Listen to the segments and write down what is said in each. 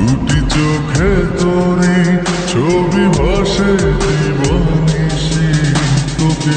দুটি চোখে তোরে ছবি ভাসে জীবনী তোকে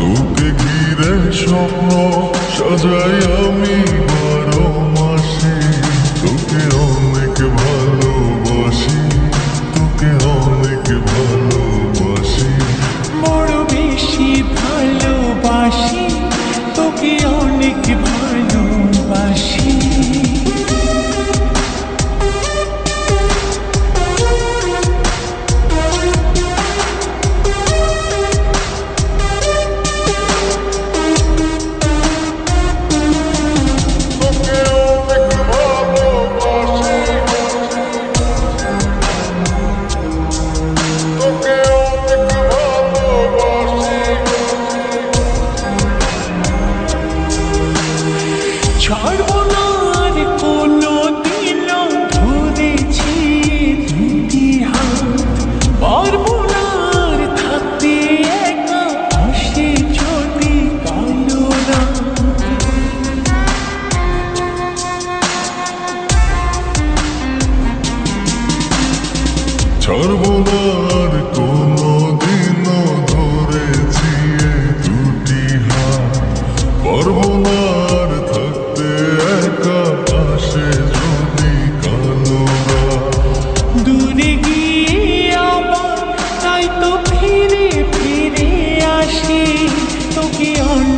তোকে ঘিরে স্বপ্ন সাজাই আমি ছাড়বো না আর কোনো দিন ধরেছি হাত পারব না আর থাকতে একা আর কোনো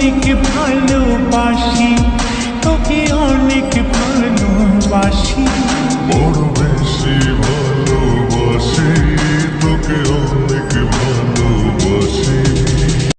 অনেক ভালোবাসি তোকে অনেক ভালোবাসি। বড়